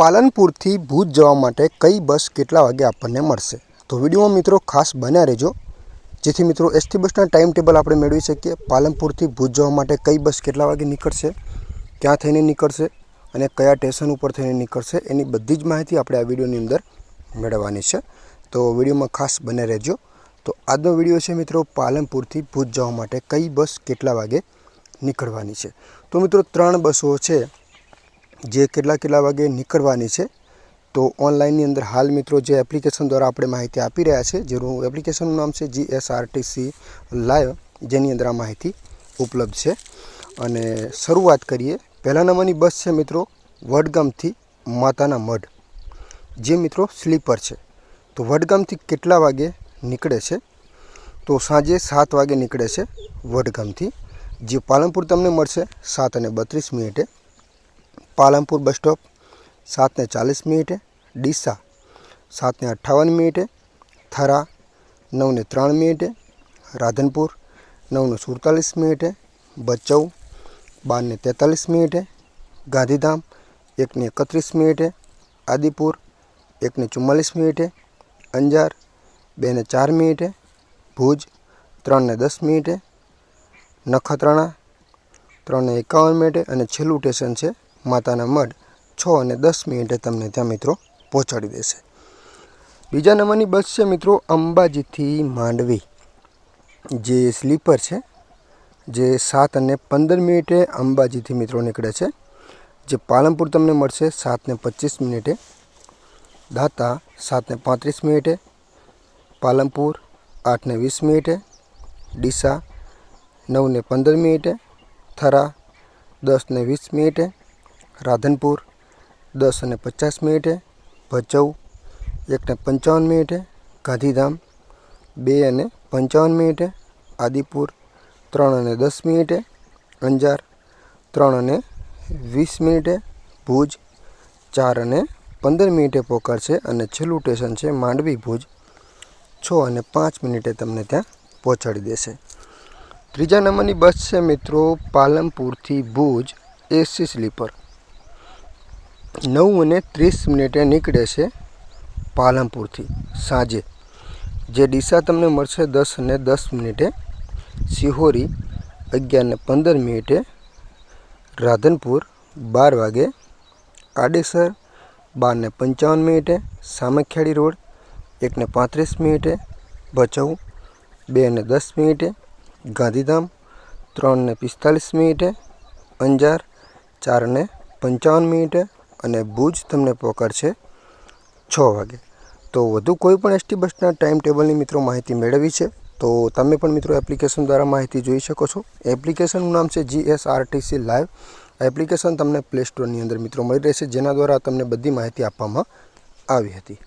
પાલનપુરથી ભુજ જવા માટે કઈ બસ કેટલા વાગે આપણને મળશે? તો વિડીયોમાં મિત્રો ખાસ બન્યા રહેજો. જેથી મિત્રો એસટી બસના ટાઈમ ટેબલ આપણે મેળવી શકીએ. પાલનપુરથી ભુજ જવા માટે કઈ બસ કેટલા વાગે નીકળશે? ક્યાં થઈને નીકળશે? અને કયા સ્ટેશન ઉપર થઈને નીકળશે? એની બધી જ માહિતી આપણે આ વિડીયોની અંદર મેળવવાની છે. તો વિડીયોમાં ખાસ બને રહેજો. તો આજનો વીડિયો છે મિત્રો પાલનપુરથી ભુજ જવા માટે કઈ બસ કેટલા વાગે નીકળવાની છે? તો મિત્રો ત્રણ બસો છે. જે કેટલા કેટલા વાગે નીકળવાની છે, તો ઓનલાઈનની અંદર હાલ મિત્રો જે એપ્લિકેશન દ્વારા આપણે માહિતી આપી રહ્યા છે, જેનું એપ્લિકેશનનું નામ છે જીએસઆરટીસી લાઈવ જેની અંદર આ માહિતી ઉપલબ્ધ છે. અને શરૂઆત કરીએ, પહેલા નંબરની બસ છે મિત્રો, વડગામથી માતાના મઢ, જે મિત્રો સ્લીપર છે. તો વડગામથી કેટલા વાગે નીકળે છે? તો સાંજે સાત વાગે નીકળે છે વડગામથી, જે પાલનપુર તમને મળશે સાત અને બત્રીસ મિનિટે. પાલનપુર બસ સ્ટોપ સાતને ચાલીસ મિનિટે, ડીસા સાતને અઠ્ઠાવન મિનિટે, થરા નવને ત્રણ મિનિટે, રાધનપુર નવને સુડતાલીસ મિનિટે, ભચાઉ બારને તેતાલીસ મિનિટે, ગાંધીધામ એકને એકત્રીસ મિનિટે, આદિપુર એકને ચુમ્માલીસ મિનિટે, અંજાર બેને ચાર મિનિટે, ભુજ ત્રણને દસ મિનિટે, નખત્રાણા ત્રણને એકાવન મિનિટે અને છેલ્લું સ્ટેશન છે માતાના મઢ છ અને દસ મિનિટે તમને ત્યાં મિત્રો પહોંચાડી દેશે. બીજા નંબરની બસ છે મિત્રો અંબાજીથી માંડવી. જે સ્લીપર છે, જે સાત અને પંદર મિનિટે અંબાજીથી મિત્રો નીકળે છે. જે પાલનપુર તમને મળશે સાતને પચીસ મિનિટે. દાતા સાતને પાંત્રીસ મિનિટે. પાલનપુર આઠને વીસ મિનિટે. ડીસા નવને પંદર મિનિટે. થરા દસને વીસ મિનિટે. રાધનપુર, દસ અને પચાસ મિનિટે ભચાઉ એકને પંચાવન મિનિટે ગાંધીધામ, બે અને પંચાવન મિનિટે આદિપુર, ત્રણ અને દસ મિનિટે અંજાર, ત્રણ અને વીસ મિનિટે ભુજ, ચાર અને પંદર મિનિટે પહોંચાડશે અને છેલ્લું સ્ટેશન છે માંડવી ભુજ. છ અને પાંચ મિનિટે તમને ત્યાં પહોંચાડી દેશે. ત્રીજા નંબરની બસ છે મિત્રો પાલનપુરથી ભુજ એસી સ્લીપર. નવ અને ત્રીસ મિનિટે નીકળે છે પાલનપુરથી સાંજે. જે ડીસા તમને મળશે દસ અને દસ મિનિટે સિહોરી અગિયારને પંદર મિનિટે, રાધનપુર બાર વાગે, આડેસર બારને પંચાવન મિનિટે, સામખિયાળી રોડ એકને પાંત્રીસ મિનિટે, ભચાઉ બે ને દસ મિનિટે, ગાંધીધામ ત્રણને પિસ્તાલીસ મિનિટે, અંજાર ચારને પંચાવન મિનિટે અને ભુજ તમને પહોંચાડશે છ વાગે. તો વધુ કોઈ પણ એસટી બસના ટાઈમ ટેબલની મિત્રો માહિતી મેળવી છે, તો તમે પણ મિત્રો એપ્લિકેશન દ્વારા માહિતી જોઈ શકો છો. એપ્લિકેશનનું નામ છે જીએસઆરટીસી લાઈવ એપ્લિકેશન તમને પ્લે સ્ટોરની અંદર મિત્રો મળી રહેશે, જેના દ્વારા તમને બધી માહિતી આપવામાં આવી હતી.